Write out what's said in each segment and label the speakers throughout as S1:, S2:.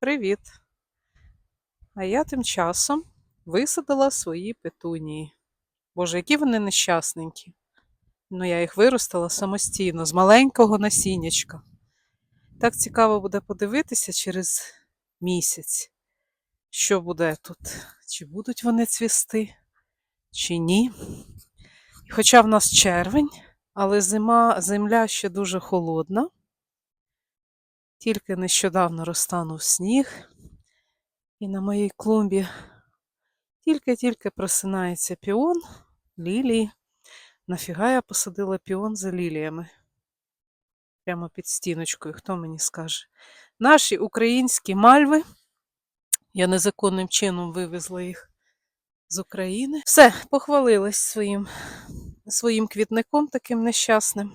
S1: Привіт! А я тим часом висадила свої петунії. Боже, які вони нещасненькі. Ну, я їх виростила самостійно, з маленького насіннячка. Так цікаво буде подивитися через місяць, що буде тут. Чи будуть вони цвісти, чи ні. Хоча в нас червень, але зима, земля ще дуже холодна. Тільки нещодавно розтанув сніг, і на моїй клумбі тільки-тільки просинається піон, лілії. Нафіга я посадила піон за ліліями? Прямо під стіночкою, хто мені скаже. Наші українські мальви. Я незаконним чином вивезла їх з України. Все, похвалилась своїм, своїм квітником таким нещасним.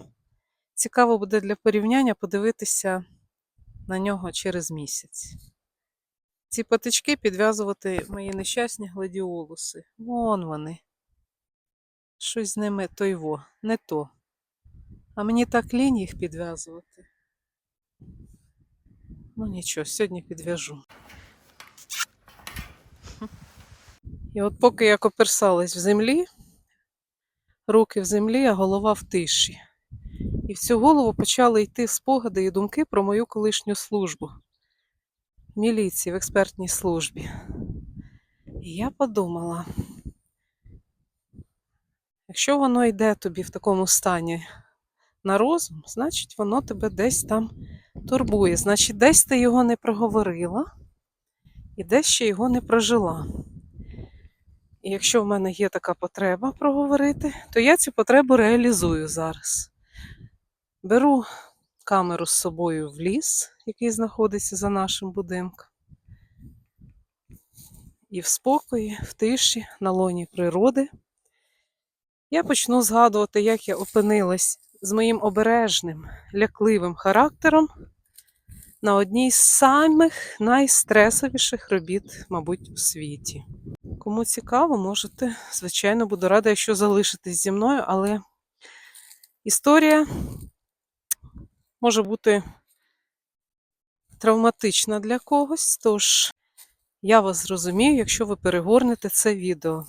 S1: Цікаво буде для порівняння подивитися на нього через місяць. Ці патички підв'язувати мої нещасні гладіолуси. Вон вони. Щось з ними той во, не то. А мені так лінь їх підв'язувати. Ну нічого, сьогодні підв'яжу. І от поки я коперсалась в землі, руки в землі, а голова в тиші. І в цю голову почали йти спогади і думки про мою колишню службу в міліції в експертній службі. І я подумала, якщо воно йде тобі в такому стані на розум, значить воно тебе десь там турбує. Значить, десь ти його не проговорила і десь ще його не прожила. І якщо в мене є така потреба проговорити, то я цю потребу реалізую зараз. Беру камеру з собою в ліс, який знаходиться за нашим будинком. І в спокої, в тиші, на лоні природи. Я почну згадувати, як я опинилась з моїм обережним, лякливим характером на одній з самих найстресовіших робіт, мабуть, у світі. Кому цікаво, можете, звичайно, буду рада, якщо залишитесь зі мною, але історія може бути травматична для когось, тож я вас зрозумію, якщо ви перегорнете це відео.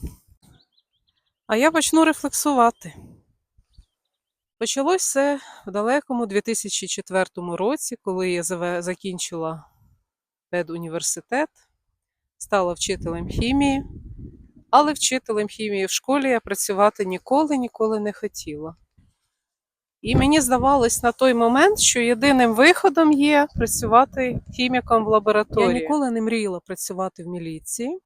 S1: А я почну рефлексувати. Почалось все в далекому 2004 році, коли я закінчила педуніверситет, стала вчителем хімії, але вчителем хімії в школі я працювати ніколи ніколи не хотіла. І мені здавалось на той момент, що єдиним виходом є працювати хіміком в лабораторії. Я ніколи не мріяла працювати в міліції,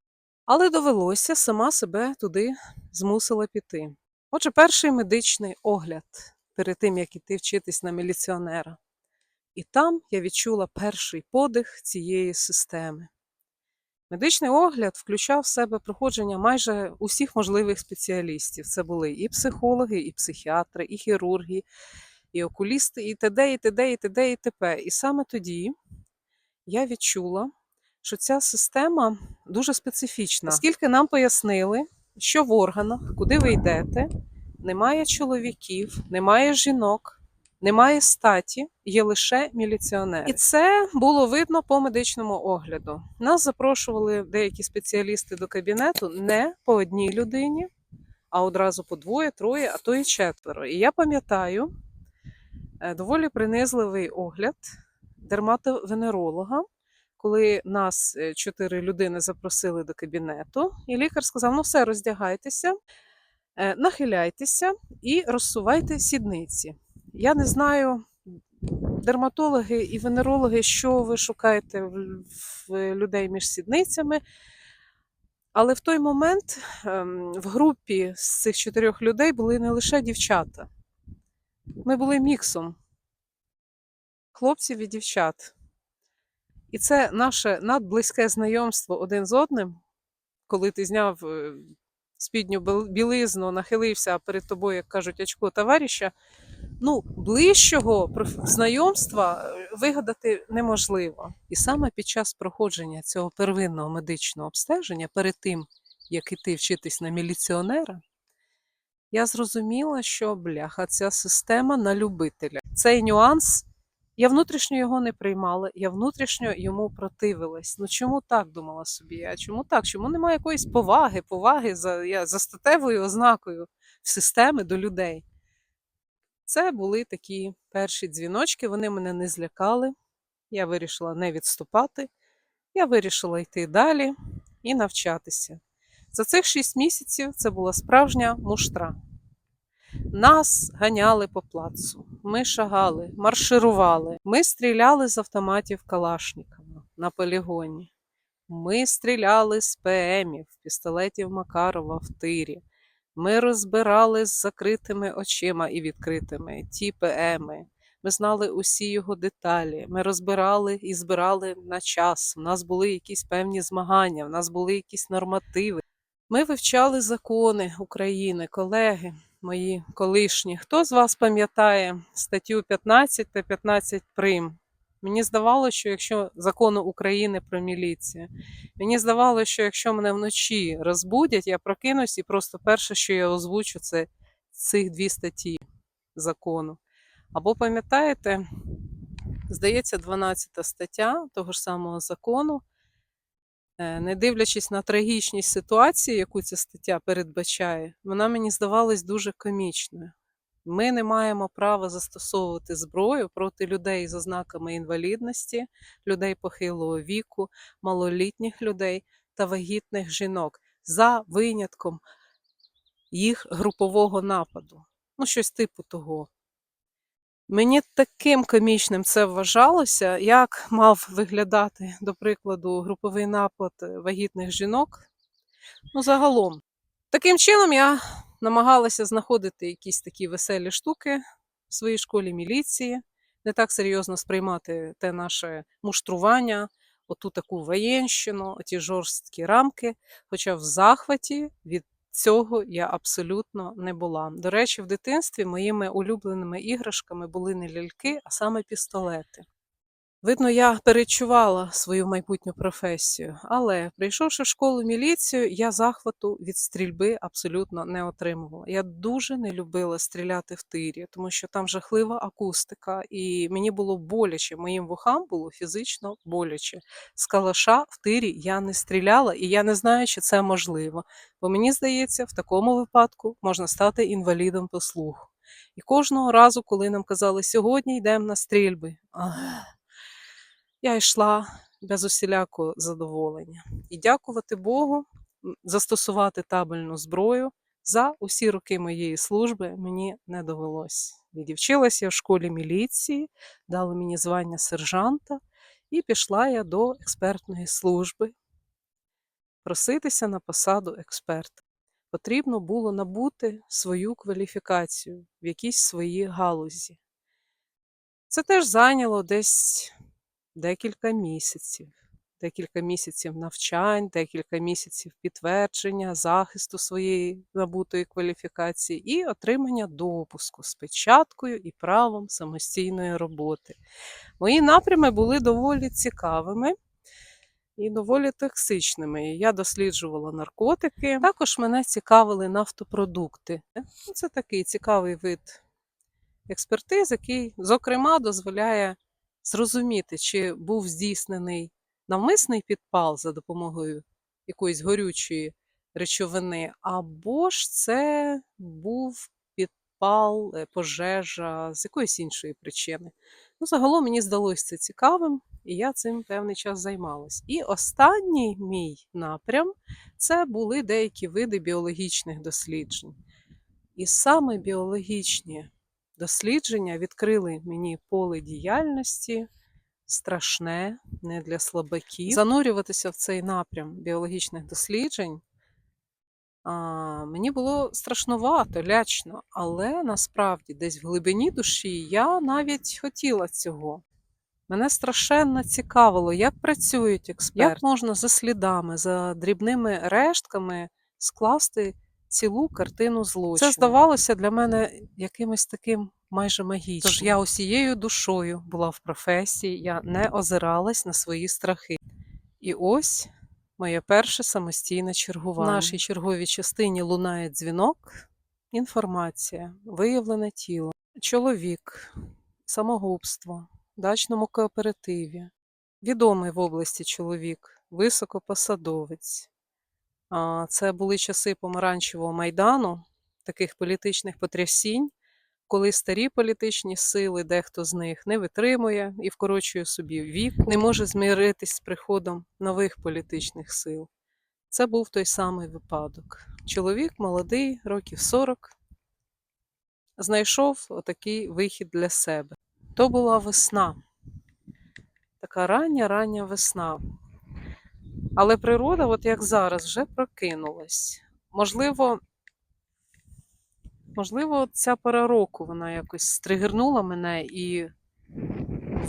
S1: але довелося сама себе туди змусила піти. Отже, перший медичний огляд перед тим, як іти вчитись на міліціонера. І там я відчула перший подих цієї системи. Медичний огляд включав в себе проходження майже усіх можливих спеціалістів. Це були і психологи, і психіатри, і хірурги, і окулісти, і т.д., і т.д., і т.д., і т.п. І саме тоді я відчула, що ця система дуже специфічна, оскільки нам пояснили, що в органах, куди ви йдете, немає чоловіків, немає жінок. Немає статі, є лише міліціонери. І це було видно по медичному огляду. Нас запрошували деякі спеціалісти до кабінету не по одній людині, а одразу по двоє, троє, а то і четверо. І я пам'ятаю е, доволі принизливий огляд дерматовенеролога, коли нас е, чотири людини запросили до кабінету, і лікар сказав: ну все, роздягайтеся, е, нахиляйтеся і розсувайте сідниці. Я не знаю, дерматологи і венерологи, що ви шукаєте в, людей між сідницями. Але в той момент ем, в групі з цих чотирьох людей були не лише дівчата. Ми були міксом хлопців і дівчат. І це наше надблизьке знайомство один з одним, коли ти зняв е, спідню білизну, нахилився, а перед тобою, як кажуть, очко товариша, ну, ближчого знайомства е, вигадати неможливо. І саме під час проходження цього первинного медичного обстеження, перед тим, як іти вчитись на міліціонера, я зрозуміла, що бляха, ця система на любителя. Цей нюанс Я внутрішньо його не приймала, я внутрішньо йому противилась. Ну чому так думала собі? А чому так? Чому немає якоїсь поваги, поваги за, я, за статевою ознакою системи до людей? Це були такі перші дзвіночки, вони мене не злякали. Я вирішила не відступати, я вирішила йти далі і навчатися. За цих шість місяців це була справжня муштра. Нас ганяли по плацу, ми шагали, марширували, ми стріляли з автоматів Калашникова на полігоні. Ми стріляли з ПМів, пістолетів Макарова в тирі. Ми розбирали з закритими очима і відкритими ті ПМи. Ми знали усі його деталі. Ми розбирали і збирали на час. У нас були якісь певні змагання, в нас були якісь нормативи. Ми вивчали закони України, колеги мої колишні. Хто з вас пам'ятає статтю 15 та 15 прим? Мені здавалося, що якщо закону України про міліцію, мені здавалося, що якщо мене вночі розбудять, я прокинусь і просто перше, що я озвучу, це цих дві статті закону. Або пам'ятаєте, здається, 12 стаття того ж самого закону, е, не дивлячись на трагічність ситуації, яку ця стаття передбачає, вона мені здавалась дуже комічною. Ми не маємо права застосовувати зброю проти людей з ознаками інвалідності, людей похилого віку, малолітніх людей та вагітних жінок за винятком їх групового нападу. Ну, щось типу того. Мені таким комічним це вважалося, як мав виглядати, до прикладу, груповий напад вагітних жінок. Ну, загалом. Таким чином, я намагалася знаходити якісь такі веселі штуки в своїй школі міліції, не так серйозно сприймати те наше муштрування, оту таку воєнщину, оті жорсткі рамки. Хоча в захваті від цього я абсолютно не була. До речі, в дитинстві моїми улюбленими іграшками були не ляльки, а саме пістолети. Видно, я перечувала свою майбутню професію, але прийшовши в школу міліцію, я захвату від стрільби абсолютно не отримувала. Я дуже не любила стріляти в тирі, тому що там жахлива акустика, і мені було боляче, моїм вухам було фізично боляче. З калаша в тирі я не стріляла, і я не знаю, чи це можливо. Бо мені здається, в такому випадку можна стати інвалідом по слуху. І кожного разу, коли нам казали, сьогодні йдемо на стрільби. ах, я йшла без усілякого задоволення. І дякувати Богу, застосувати табельну зброю за усі роки моєї служби мені не довелось. Відівчилася я в школі міліції, дали мені звання сержанта, і пішла я до експертної служби проситися на посаду експерта. Потрібно було набути свою кваліфікацію в якійсь своїй галузі. Це теж зайняло десь декілька місяців. Декілька місяців навчань, декілька місяців підтвердження, захисту своєї набутої кваліфікації і отримання допуску з печаткою і правом самостійної роботи. Мої напрями були доволі цікавими і доволі токсичними. Я досліджувала наркотики. Також мене цікавили нафтопродукти. Це такий цікавий вид експертиз, який, зокрема, дозволяє зрозуміти, чи був здійснений навмисний підпал за допомогою якоїсь горючої речовини, або ж це був підпал, е, пожежа з якоїсь іншої причини. Ну, загалом мені здалося це цікавим, і я цим певний час займалась. І останній мій напрям це були деякі види біологічних досліджень. І саме біологічні дослідження відкрили мені поле діяльності страшне, не для слабаків. Занурюватися в цей напрям біологічних досліджень а, мені було страшнувато, лячно, але насправді десь в глибині душі я навіть хотіла цього. Мене страшенно цікавило, як працюють експерти, як можна за слідами, за дрібними рештками скласти цілу картину злочину. Це здавалося для мене якимось таким майже магічним. Тож я усією душою була в професії, я не озиралась на свої страхи. І ось моє перше самостійне чергування. В нашій черговій частині лунає дзвінок, інформація, виявлене тіло, чоловік, самогубство, дачному кооперативі. Відомий в області чоловік, високопосадовець. Це були часи помаранчевого майдану, таких політичних потрясінь, коли старі політичні сили, дехто з них не витримує і вкорочує собі вік, не може змиритись з приходом нових політичних сил. Це був той самий випадок. Чоловік молодий, років 40, знайшов отакий вихід для себе. То була весна, така рання, рання весна. Але природа, от як зараз, вже прокинулась. Можливо, можливо, ця пора року вона якось стригернула мене і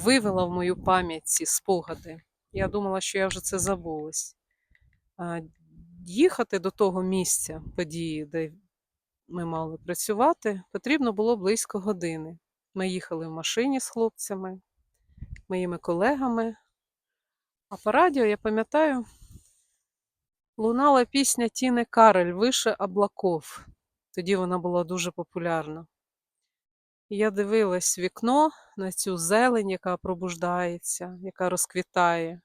S1: вивела в мою пам'ять ці спогади. Я думала, що я вже це забулась. Їхати до того місця події, де ми мали працювати, потрібно було близько години. Ми їхали в машині з хлопцями, моїми колегами. А по радіо, я пам'ятаю, лунала пісня Тіни Карель Више облаков. Тоді вона була дуже популярна. Я дивилась вікно на цю зелень, яка пробуждається, яка розквітає.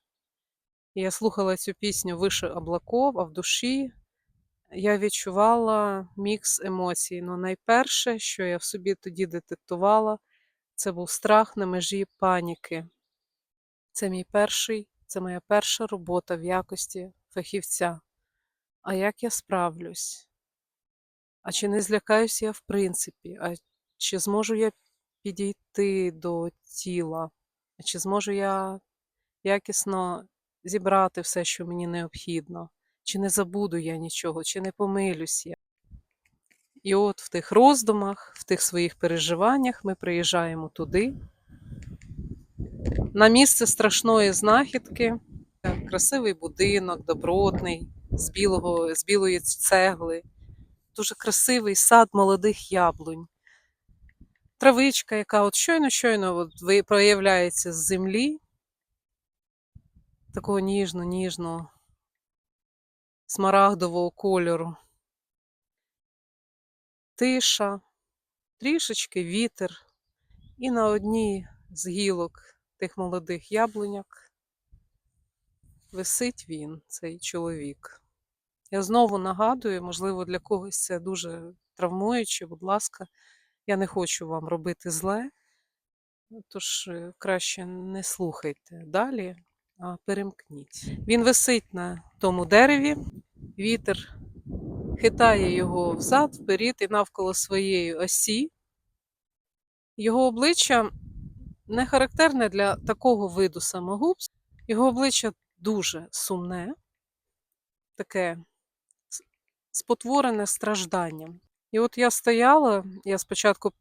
S1: Я слухала цю пісню Више облаков, а в душі я відчувала мікс емоцій. Ну, найперше, що я в собі тоді детектувала, це був страх на межі паніки. Це мій перший, це моя перша робота в якості фахівця. А як я справлюсь? А чи не злякаюсь я в принципі? А чи зможу я підійти до тіла? А чи зможу я якісно зібрати все, що мені необхідно? Чи не забуду я нічого, чи не помилюсь я? І от в тих роздумах, в тих своїх переживаннях ми приїжджаємо туди, на місце страшної знахідки, красивий будинок, добротний, з, білого, з білої цегли, дуже красивий сад молодих яблунь. Травичка, яка от щойно-щойно проявляється з землі, такого ніжно-ніжного, смарагдового кольору. Тиша, трішечки вітер, і на одній з гілок тих молодих яблуняк висить він, цей чоловік. Я знову нагадую, можливо, для когось це дуже травмуюче, будь ласка, я не хочу вам робити зле, тож е, краще не слухайте далі, а перемкніть. Він висить на тому дереві, вітер хитає його взад, вперед і навколо своєї осі. Його обличчя не характерне для такого виду самогубств. Його обличчя дуже сумне, таке спотворене стражданням. І от я стояла, я спочатку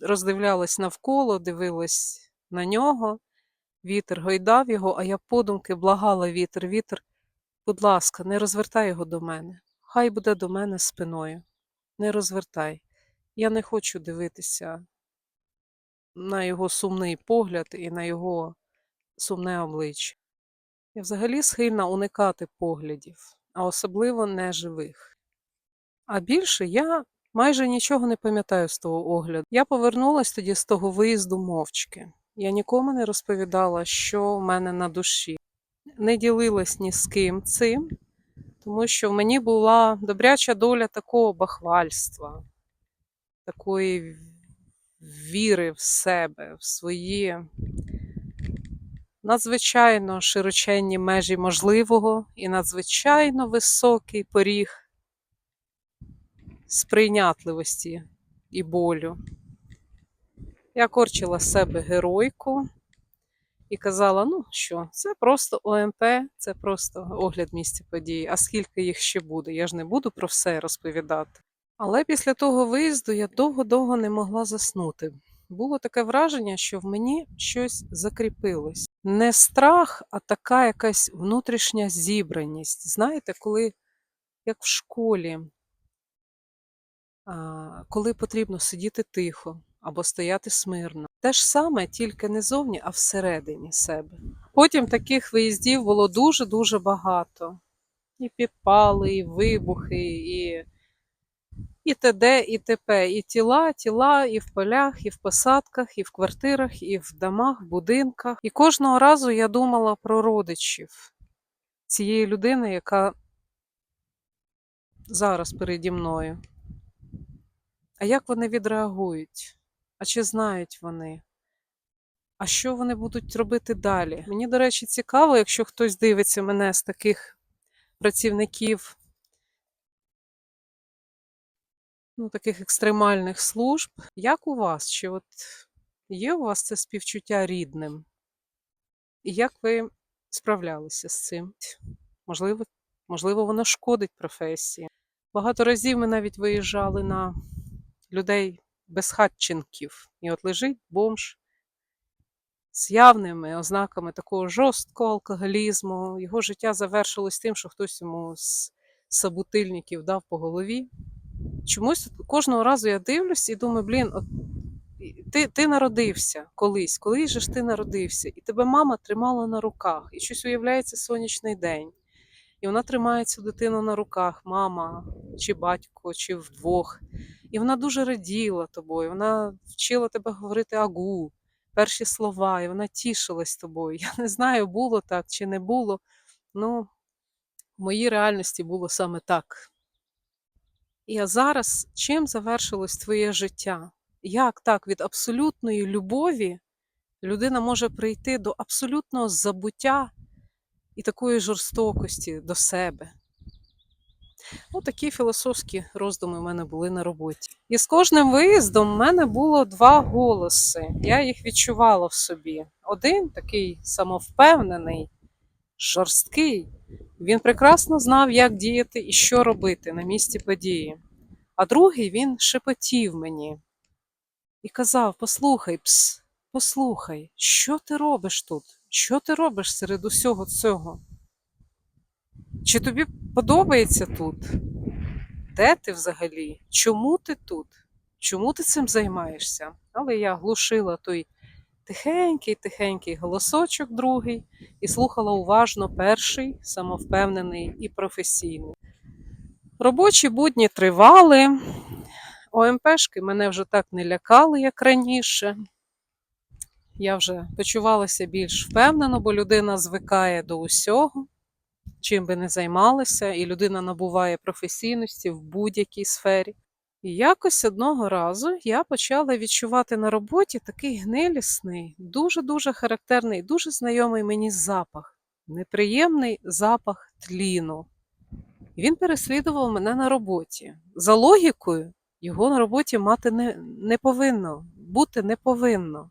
S1: роздивлялась навколо, дивилась на нього, вітер гойдав його, а я подумки благала вітер, вітер, будь ласка, не розвертай його до мене. Хай буде до мене спиною. Не розвертай. Я не хочу дивитися на його сумний погляд і на його сумне обличчя. Я взагалі схильна уникати поглядів, а особливо неживих. А більше я майже нічого не пам'ятаю з того огляду. Я повернулася тоді з того виїзду мовчки. Я нікому не розповідала, що в мене на душі. Не ділилась ні з ким цим, тому що в мені була добряча доля такого бахвальства, такої віри в себе, в свої надзвичайно широченні межі можливого і надзвичайно високий поріг сприйнятливості і болю. Я корчила себе геройку і казала: ну що, це просто ОМП, це просто огляд місця події. А скільки їх ще буде? Я ж не буду про все розповідати. Але після того виїзду я довго-довго не могла заснути. Було таке враження, що в мені щось закріпилось. Не страх, а така якась внутрішня зібраність. Знаєте, коли як в школі, коли потрібно сидіти тихо або стояти смирно. Те ж саме, тільки не зовні, а всередині себе. Потім таких виїздів було дуже-дуже багато. І підпали, і вибухи, і, І т.д., і т.п. І тіла, тіла, і в полях, і в посадках, і в квартирах, і в домах, в будинках. І кожного разу я думала про родичів цієї людини, яка зараз переді мною. А як вони відреагують? А чи знають вони? А що вони будуть робити далі? Мені, до речі, цікаво, якщо хтось дивиться мене з таких працівників, ну, таких екстремальних служб, як у вас? Чи от є у вас це співчуття рідним? І як ви справлялися з цим? Можливо, можливо, воно шкодить професії. Багато разів ми навіть виїжджали на людей безхатченків. І от лежить бомж з явними ознаками такого жорсткого алкоголізму. Його життя завершилось тим, що хтось йому з собутильників дав по голові. Чомусь кожного разу я дивлюсь і думаю, блін, от ти, ти народився колись, колись же ж ти народився, і тебе мама тримала на руках, і щось уявляється сонячний день. І вона тримає цю дитину на руках, мама, чи батько, чи вдвох. І вона дуже раділа тобою, вона вчила тебе говорити агу, перші слова, і вона тішилась тобою. Я не знаю, було так чи не було. Ну, в моїй реальності було саме так. І зараз чим завершилось твоє життя? Як так від абсолютної любові людина може прийти до абсолютного забуття і такої жорстокості до себе? Ну, такі філософські роздуми в мене були на роботі. І з кожним виїздом в мене було два голоси. Я їх відчувала в собі. Один такий самовпевнений, жорсткий. Він прекрасно знав, як діяти і що робити на місці події. А другий він шепотів мені і казав: Послухай, пс, послухай, що ти робиш тут? Що ти робиш серед усього цього? Чи тобі подобається тут? Де ти взагалі? Чому ти тут? Чому ти цим займаєшся? Але я глушила той тихенький, тихенький голосочок другий і слухала уважно перший, самовпевнений і професійний. Робочі будні тривали. ОМПшки мене вже так не лякали, як раніше. Я вже почувалася більш впевнено, бо людина звикає до усього, чим би не займалася, і людина набуває професійності в будь-якій сфері. І якось одного разу я почала відчувати на роботі такий гнилісний, дуже-дуже характерний, дуже знайомий мені запах, неприємний запах тліну. Він переслідував мене на роботі. За логікою, його на роботі мати не, не повинно, бути не повинно.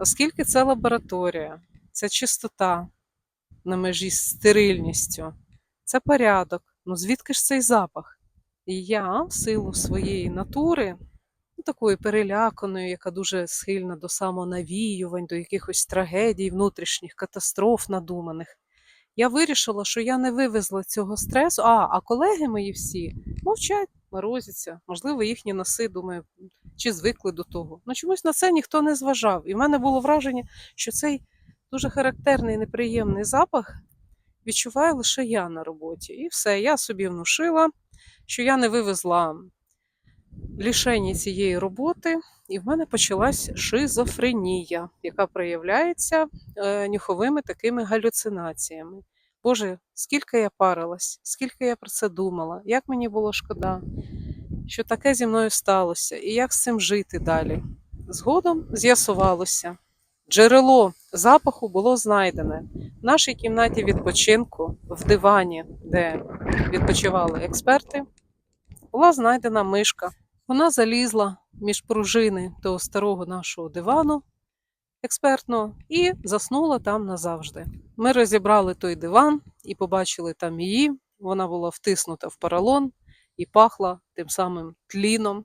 S1: Оскільки це лабораторія, це чистота на межі з стерильністю, це порядок. Ну звідки ж цей запах? І я, в силу своєї натури, ну, такої переляканої, яка дуже схильна до самонавіювань, до якихось трагедій, внутрішніх катастроф надуманих, я вирішила, що я не вивезла цього стресу. А, а колеги мої всі мовчать, морозяться, можливо, їхні носи, думаю, чи звикли до того. Ну чомусь на це ніхто не зважав. І в мене було враження, що цей дуже характерний неприємний запах відчуваю лише я на роботі. І все, я собі внушила, що я не вивезла лішені цієї роботи, і в мене почалась шизофренія, яка проявляється е, нюховими такими галюцинаціями. Боже, скільки я парилась, скільки я про це думала, як мені було шкода, що таке зі мною сталося, і як з цим жити далі. Згодом з'ясувалося, джерело запаху було знайдене в нашій кімнаті відпочинку, в дивані, де відпочивали експерти, була знайдена мишка. Вона залізла між пружини того старого нашого дивану експертного і заснула там назавжди. Ми розібрали той диван і побачили там її. Вона була втиснута в поролон і пахла тим самим тліном,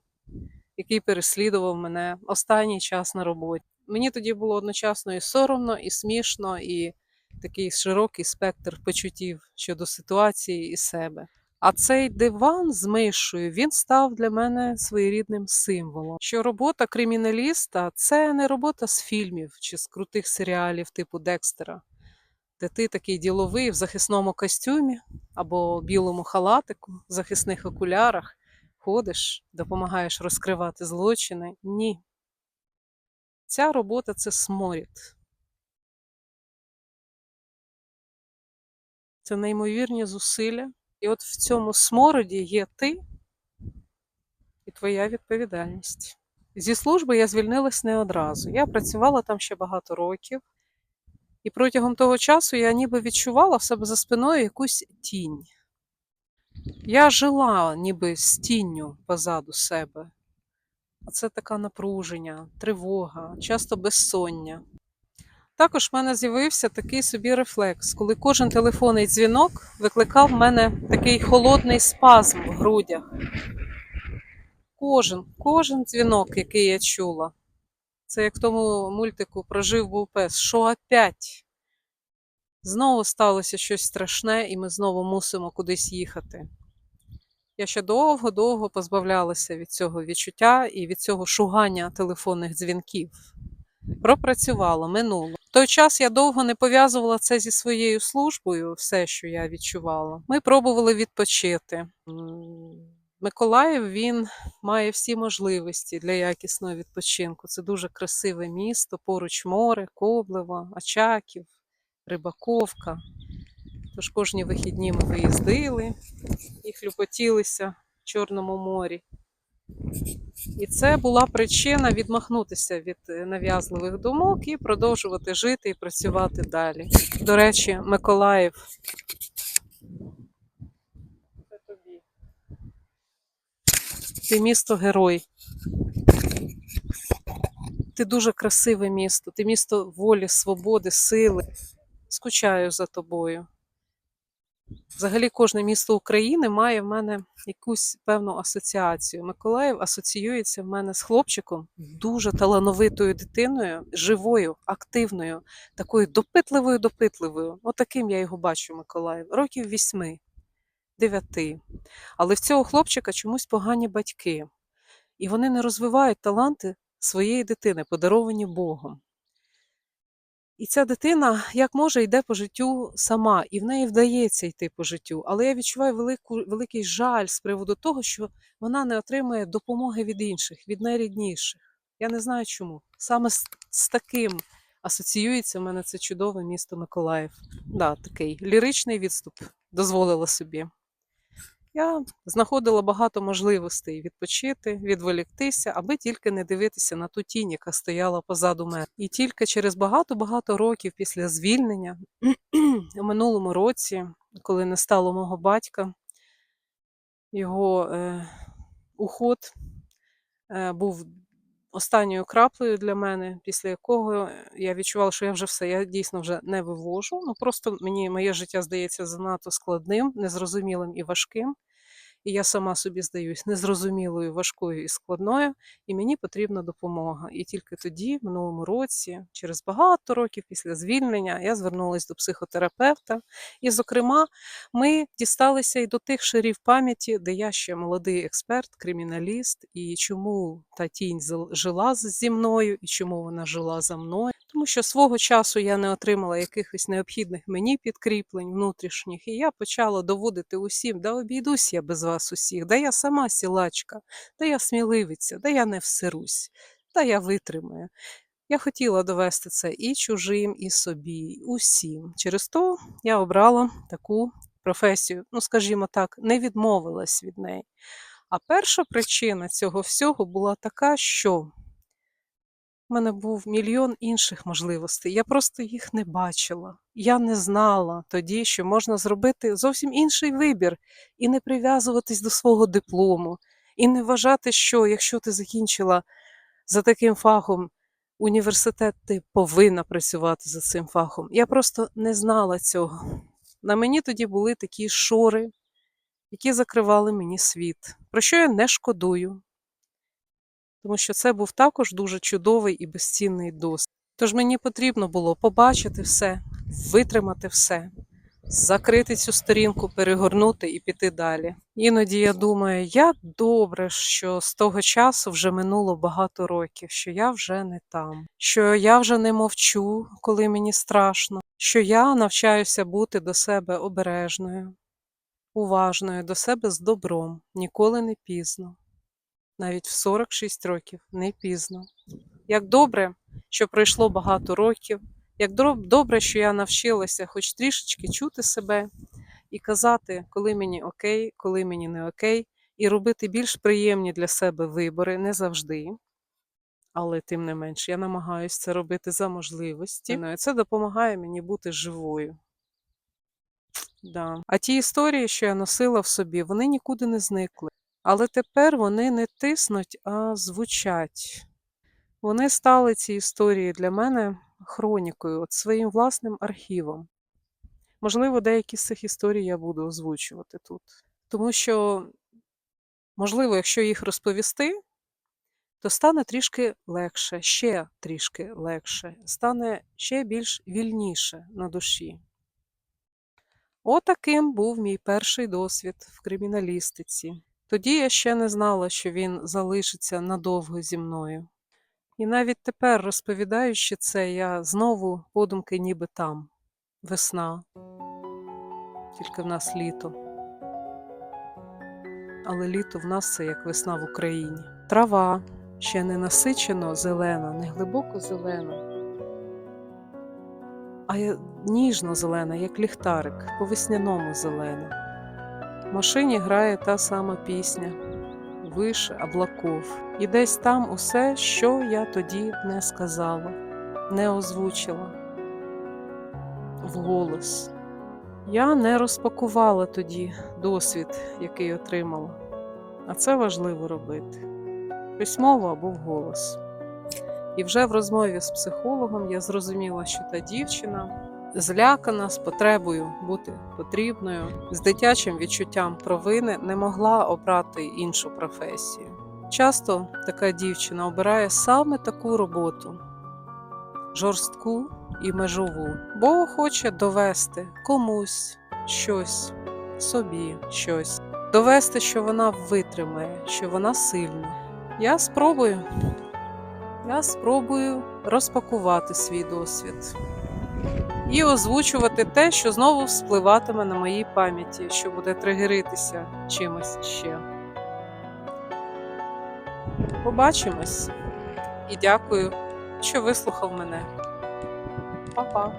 S1: який переслідував мене останній час на роботі. Мені тоді було одночасно і соромно, і смішно, і такий широкий спектр почуттів щодо ситуації і себе. А цей диван з мишою він став для мене своєрідним символом. Що робота криміналіста це не робота з фільмів чи з крутих серіалів типу Декстера, де ти такий діловий в захисному костюмі або білому халатику, в захисних окулярах, ходиш, допомагаєш розкривати злочини. Ні. Ця робота це сморід. Це неймовірні зусилля. І от в цьому смороді є ти і твоя відповідальність. Зі служби я звільнилась не одразу. Я працювала там ще багато років, і протягом того часу я ніби відчувала в себе за спиною якусь тінь. Я жила ніби з тінню позаду себе. А це така напруження, тривога, часто безсоння. Також в мене з'явився такий собі рефлекс, коли кожен телефонний дзвінок викликав в мене такий холодний спазм в грудях. Кожен, кожен дзвінок, який я чула. Це як в тому мультику прожив був пес. Що опять? Знову сталося щось страшне, і ми знову мусимо кудись їхати. Я ще довго-довго позбавлялася від цього відчуття і від цього шугання телефонних дзвінків. Пропрацювала, минуло. Той час я довго не пов'язувала це зі своєю службою, все, що я відчувала. Ми пробували відпочити. Миколаїв він має всі можливості для якісного відпочинку. Це дуже красиве місто, поруч море, Коблево, Очаків, Рибаковка. Тож кожні вихідні ми виїздили і хлюпотілися в Чорному морі. І це була причина відмахнутися від е, нав'язливих думок і продовжувати жити і працювати далі. До речі, Миколаїв. Це тобі. Ти місто герой. Ти дуже красиве місто, ти місто волі, свободи, сили. Скучаю за тобою. Взагалі, кожне місто України має в мене якусь певну асоціацію. Миколаїв асоціюється в мене з хлопчиком, дуже талановитою дитиною, живою, активною, такою допитливою, допитливою. Отаким я його бачу, Миколаїв, років вісьми, дев'яти. Але в цього хлопчика чомусь погані батьки, і вони не розвивають таланти своєї дитини, подаровані Богом. І ця дитина, як може, йде по життю сама, і в неї вдається йти по життю. Але я відчуваю велику, великий жаль з приводу того, що вона не отримує допомоги від інших, від найрідніших. Я не знаю чому. Саме з, з таким асоціюється в мене це чудове місто Миколаїв. Да, такий ліричний відступ дозволила собі. Я знаходила багато можливостей відпочити, відволіктися, аби тільки не дивитися на ту тінь, яка стояла позаду мене. І тільки через багато-багато років після звільнення, у минулому році, коли не стало мого батька, його е, уход е, був останньою краплею для мене, після якого я відчувала, що я вже все, я дійсно вже не вивожу. Ну просто мені моє життя здається занадто складним, незрозумілим і важким. І я сама собі здаюсь незрозумілою, важкою і складною, і мені потрібна допомога. І тільки тоді, в минулому році, через багато років після звільнення, я звернулася до психотерапевта. І, зокрема, ми дісталися і до тих шарів пам'яті, де я ще молодий експерт, криміналіст, і чому та тінь жила зі мною, і чому вона жила за мною. Тому що свого часу я не отримала якихось необхідних мені підкріплень внутрішніх, і я почала доводити усім, да обійдусь я без вас усіх, да я сама сілачка, да я сміливиця, да я не всерусь, да я витримаю. Я хотіла довести це і чужим, і собі, і усім. Через то я обрала таку професію, ну скажімо так, не відмовилась від неї. А перша причина цього всього була така, що в мене був мільйон інших можливостей. Я просто їх не бачила. Я не знала тоді, що можна зробити зовсім інший вибір і не прив'язуватись до свого диплому, і не вважати, що якщо ти закінчила за таким фахом університет, ти повинна працювати за цим фахом. Я просто не знала цього. На мені тоді були такі шори, які закривали мені світ, про що я не шкодую тому що це був також дуже чудовий і безцінний досвід. Тож мені потрібно було побачити все, витримати все, закрити цю сторінку, перегорнути і піти далі. Іноді я думаю, як добре, що з того часу вже минуло багато років, що я вже не там, що я вже не мовчу, коли мені страшно, що я навчаюся бути до себе обережною. уважною до себе з добром. Ніколи не пізно. Навіть в 46 років не пізно. Як добре, що пройшло багато років, як добре, що я навчилася хоч трішечки чути себе і казати, коли мені окей, коли мені не окей, і робити більш приємні для себе вибори не завжди. Але тим не менш, я намагаюся це робити за можливості. Ну, і це допомагає мені бути живою. Да. А ті історії, що я носила в собі, вони нікуди не зникли. Але тепер вони не тиснуть, а звучать. Вони стали ці історії для мене хронікою, от своїм власним архівом. Можливо, деякі з цих історій я буду озвучувати тут. Тому що, можливо, якщо їх розповісти, то стане трішки легше, ще трішки легше, стане ще більш вільніше на душі. Отаким був мій перший досвід в криміналістиці. Тоді я ще не знала, що він залишиться надовго зі мною. І навіть тепер, розповідаючи це, я знову подумки ніби там. Весна. Тільки в нас літо. Але літо в нас це як весна в Україні. Трава ще не насичено зелена, не глибоко зелена, а ніжно зелена, як ліхтарик, по весняному зелена. В машині грає та сама пісня Више облаков. І десь там усе, що я тоді не сказала, не озвучила вголос. Я не розпакувала тоді досвід, який отримала. А це важливо робити письмово або вголос. І вже в розмові з психологом я зрозуміла, що та дівчина злякана з потребою бути потрібною, з дитячим відчуттям провини не могла обрати іншу професію. Часто така дівчина обирає саме таку роботу жорстку і межову, бо хоче довести комусь щось, собі щось, довести, що вона витримає, що вона сильна. Я спробую. Я спробую розпакувати свій досвід і озвучувати те, що знову вспливатиме на моїй пам'яті, що буде тригеритися чимось ще. Побачимось і дякую, що вислухав мене. Па-па!